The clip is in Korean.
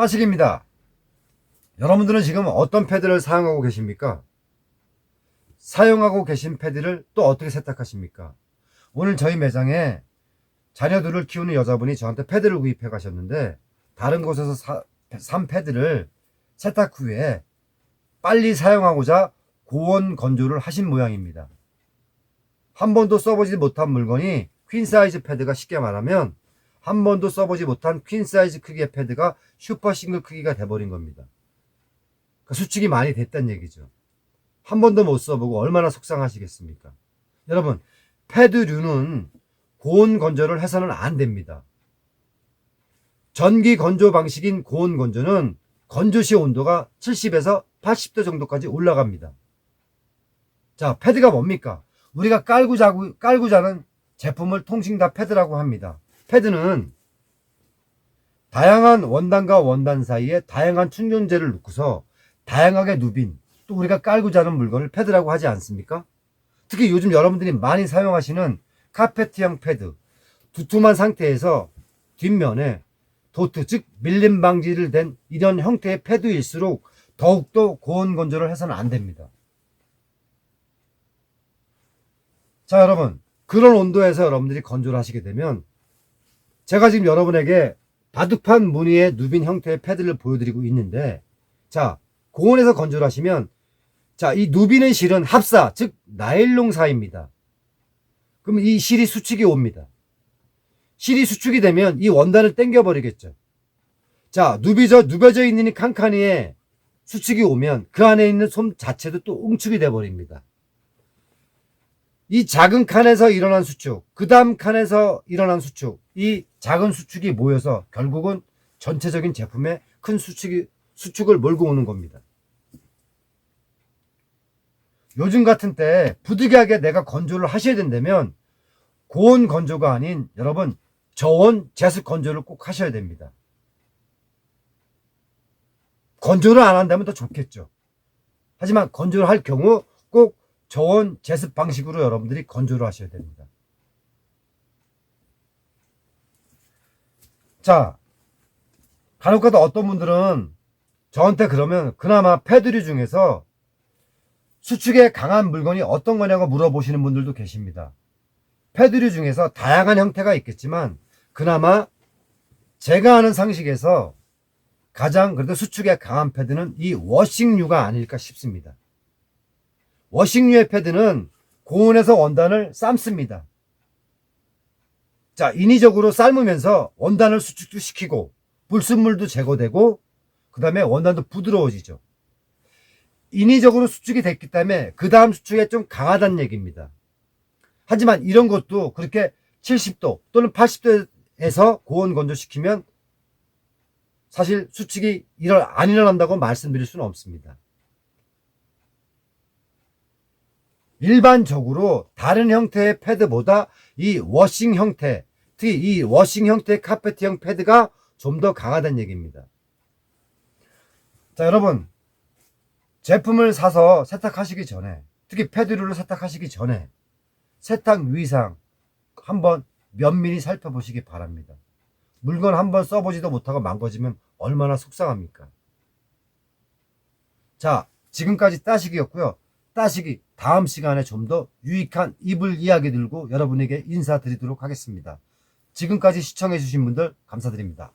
따식입니다. 여러분들은 지금 어떤 패드를 사용하고 계십니까? 사용하고 계신 패드를 또 어떻게 세탁하십니까? 오늘 저희 매장에 자녀들을 키우는 여자분이 저한테 패드를 구입해 가셨는데 다른 곳에서 사, 산 패드를 세탁 후에 빨리 사용하고자 고온 건조를 하신 모양입니다. 한 번도 써보지 못한 물건이 퀸 사이즈 패드가 쉽게 말하면 한 번도 써보지 못한 퀸 사이즈 크기의 패드가 슈퍼 싱글 크기가 돼버린 겁니다. 그 수축이 많이 됐다는 얘기죠. 한 번도 못 써보고 얼마나 속상하시겠습니까? 여러분, 패드류는 고온 건조를 해서는 안 됩니다. 전기 건조 방식인 고온 건조는 건조 시 온도가 70에서 80도 정도까지 올라갑니다. 자, 패드가 뭡니까? 우리가 깔고 자고, 깔고 자는 제품을 통칭 다 패드라고 합니다. 패드는 다양한 원단과 원단 사이에 다양한 충전재를 넣고서 다양하게 누빈 또 우리가 깔고 자는 물건을 패드라고 하지 않습니까? 특히 요즘 여러분들이 많이 사용하시는 카페트형 패드 두툼한 상태에서 뒷면에 도트 즉 밀림 방지를 된 이런 형태의 패드일수록 더욱더 고온 건조를 해서는 안 됩니다. 자 여러분 그런 온도에서 여러분들이 건조를 하시게 되면 제가 지금 여러분에게 바둑판 무늬의 누빈 형태의 패드를 보여드리고 있는데 자 고온에서 건조를 하시면 자 이 누비는 실은 합사 즉 나일론사입니다. 그럼 이 실이 수축이 옵니다. 실이 수축이 되면 이 원단을 땡겨버리겠죠. 자 누비져 누벼져 있는 이 칸칸이에 수축이 오면 그 안에 있는 솜 자체도 또 웅축이 돼버립니다. 이 작은 칸에서 일어난 수축, 그 다음 칸에서 일어난 수축, 이 작은 수축이 모여서 결국은 전체적인 제품에 큰 수축이, 수축을 몰고 오는 겁니다. 요즘 같은 때 부득이하게 내가 건조를 하셔야 된다면 고온 건조가 아닌 여러분 저온 제습 건조를 꼭 하셔야 됩니다. 건조를 안 한다면 더 좋겠죠. 하지만 건조를 할 경우 꼭 저온 제습 방식으로 여러분들이 건조를 하셔야 됩니다. 자, 간혹가다 어떤 분들은 저한테 그러면 그나마 패드류 중에서 수축에 강한 물건이 어떤 거냐고 물어보시는 분들도 계십니다. 패드류 중에서 다양한 형태가 있겠지만 그나마 제가 아는 상식에서 가장 그래도 수축에 강한 패드는 이 워싱류가 아닐까 싶습니다. 워싱류의 패드는 고온에서 원단을 삶습니다. 자, 인위적으로 삶으면서 원단을 수축도 시키고 불순물도 제거되고 그 다음에 원단도 부드러워지죠. 인위적으로 수축이 됐기 때문에 그 다음 수축에 좀 강하다는 얘기입니다. 하지만 이런 것도 그렇게 70도 또는 80도에서 고온 건조시키면 사실 수축이 일어, 안 일어난다고 말씀드릴 수는 없습니다. 일반적으로 다른 형태의 패드보다 이 워싱 형태, 특히 이 워싱 형태의 카페트형 패드가 좀 더 강하다는 얘기입니다. 자, 여러분. 제품을 사서 세탁하시기 전에, 특히 패드류를 세탁하시기 전에 세탁 위상 한번 면밀히 살펴보시기 바랍니다. 물건 한번 써보지도 못하고 망가지면 얼마나 속상합니까? 자, 지금까지 따시기였고요. 따시기 다음 시간에 좀 더 유익한 이불 이야기 들고 여러분에게 인사드리도록 하겠습니다. 지금까지 시청해주신 분들 감사드립니다.